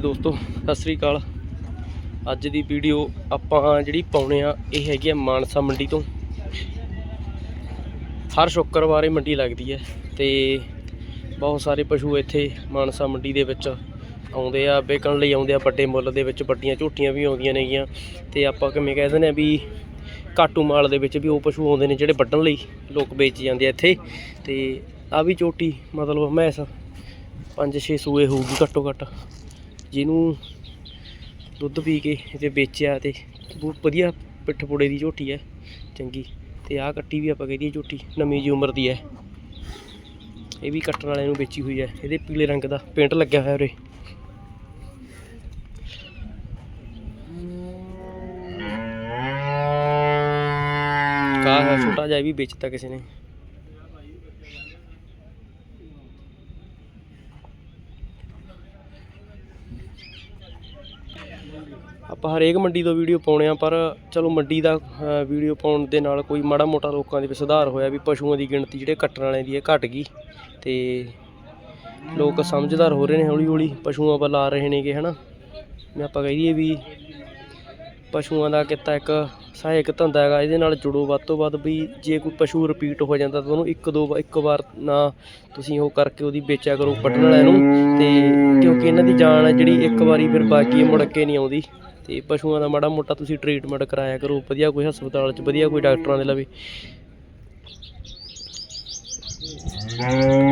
ਦੋਸਤੋ, ਸਤਿ ਸ੍ਰੀ ਅਕਾਲ। ਅੱਜ ਦੀ ਵੀਡੀਓ ਆਪਾਂ ਜਿਹੜੀ ਪਾਉਣੇ ਆ, ਇਹ ਹੈਗੀ ਆ ਮਾਨਸਾ ਮੰਡੀ ਤੋਂ। ਹਰ ਸ਼ੁੱਕਰਵਾਰ ਇਹ ਮੰਡੀ ਲੱਗਦੀ ਹੈ ਤੇ ਬਹੁਤ ਸਾਰੇ ਪਸ਼ੂ ਇੱਥੇ ਮਾਨਸਾ ਮੰਡੀ ਦੇ ਵਿੱਚ ਆਉਂਦੇ ਆ, ਵਿਕਣ ਲਈ ਆਉਂਦੇ ਆ, ਵੱਡੇ ਮੁੱਲ ਦੇ ਵਿੱਚ ਵੱਡੀਆਂ ਝੋਟੀਆਂ ਵੀ ਆਉਂਦੀਆਂ ਨੇਗੀਆਂ ਤੇ ਆਪਾਂ ਕਿਵੇਂ ਕਹਿ ਦਿੰਦੇ ਆ ਵੀ ਘਾਟੂ ਮਾਲ ਦੇ ਵਿੱਚ ਵੀ ਉਹ ਪਸ਼ੂ ਆਉਂਦੇ ਨੇ ਜਿਹੜੇ ਵੱਢਣ ਲਈ ਲੋਕ ਵੇਚ ਜਾਂਦੇ ਆ ਇੱਥੇ ਤੇ ਆ ਵੀ ਝੋਟੀ ਮਤਲਬ ਮੈਸ ਪੰਜ ਛੇ ਸੂਏ ਹੋਊਗੀ ਘੱਟੋ ਘੱਟ। ਜਿਹਨੂੰ ਦੁੱਧ ਪੀ ਕੇ ਤੇ ਵੇਚਿਆ ਤੇ ਬਹੁਤ ਵਧੀਆ ਪਿੱਠ ਪੋੜੇ ਦੀ ਝੋਟੀ ਹੈ, ਚੰਗੀ। ਤੇ ਆਹ ਕੱਟੀ ਵੀ ਆਪਾਂ ਕਹਿੰਦੀ ਦਈਏ ਝੋਟੀ, ਨਵੀਂ ਜੀ ਉਮਰ ਦੀ ਹੈ। ਇਹ ਵੀ ਕੱਟਣ ਵਾਲੇ ਨੂੰ ਵੇਚੀ ਹੋਈ ਹੈ। ਇਹਦੇ ਪੀਲੇ ਰੰਗ ਦਾ ਪੇਂਟ ਲੱਗਿਆ ਹੋਇਆ ਉਰੇ। ਕਾ ਛੋਟਾ ਜਿਹਾ ਇਹ ਵੀ ਵੇਚਤਾ ਕਿਸੇ ਨੇ। ਆਪਾਂ ਹਰੇਕ ਮੰਡੀ ਤੋਂ ਵੀਡੀਓ ਪਾਉਣੇ ਆ, ਪਰ ਚਲੋ ਮੰਡੀ ਦਾ ਵੀਡੀਓ ਪਾਉਣ ਦੇ ਨਾਲ ਕੋਈ ਮਾੜਾ ਮੋਟਾ ਲੋਕਾਂ ਦੇ ਵਿੱਚ ਸੁਧਾਰ ਹੋਇਆ ਵੀ ਪਸ਼ੂਆਂ ਦੀ ਗਿਣਤੀ ਜਿਹੜੇ ਕੱਟਣ ਵਾਲਿਆਂ ਦੀ ਹੈ ਘਟ ਗਈ ਤੇ ਲੋਕ ਸਮਝਦਾਰ ਹੋ ਰਹੇ ਨੇ ਹੌਲੀ ਹੌਲੀ ਪਸ਼ੂਆਂ ਵੱਲ ਆ ਰਹੇ ਨੇਗੇ, ਹਨਾ? ਮੈਂ ਆਪਾਂ ਕਹਿ ਦਈਏ ਵੀ ਪਸ਼ੂਆਂ ਦਾ ਕਿੱਤਾ ਇੱਕ ਸਹਾਇਕ ਧੰਦਾ ਹੈਗਾ, ਇਹਦੇ ਨਾਲ ਜੁੜੋ ਵੱਧ ਤੋਂ ਵੱਧ ਵੀ ਜੇ ਕੋਈ ਪਸ਼ੂ ਰਿਪੀਟ ਹੋ ਜਾਂਦਾ ਤਾਂ ਉਹਨੂੰ ਇੱਕ ਦੋ ਵਾ- ਇੱਕ ਵਾਰ ਨਾ ਤੁਸੀਂ ਉਹ ਕਰਕੇ ਉਹਦੀ ਵੇਚਿਆ ਕਰੋ ਵੱਢਣ ਵਾਲਿਆਂ ਨੂੰ ਤੇ ਕਿਉਂਕਿ ਇਹਨਾਂ ਦੀ ਜਾਨ ਹੈ ਜਿਹੜੀ ਇੱਕ ਵਾਰੀ ਫਿਰ ਬਾਕੀ ਮੁੜ ਕੇ ਨਹੀਂ ਆਉਂਦੀ। ਤੇ ਪਸ਼ੂਆਂ ਦਾ ਮਾੜਾ ਮੋਟਾ ਤੁਸੀਂ ਟ੍ਰੀਟਮੈਂਟ ਕਰਾਇਆ ਕਰੋ, ਵਧੀਆ ਕੋਈ ਹਸਪਤਾਲ 'ਚ, ਵਧੀਆ ਕੋਈ ਡਾਕਟਰਾਂ ਦੇ ਲਵੇ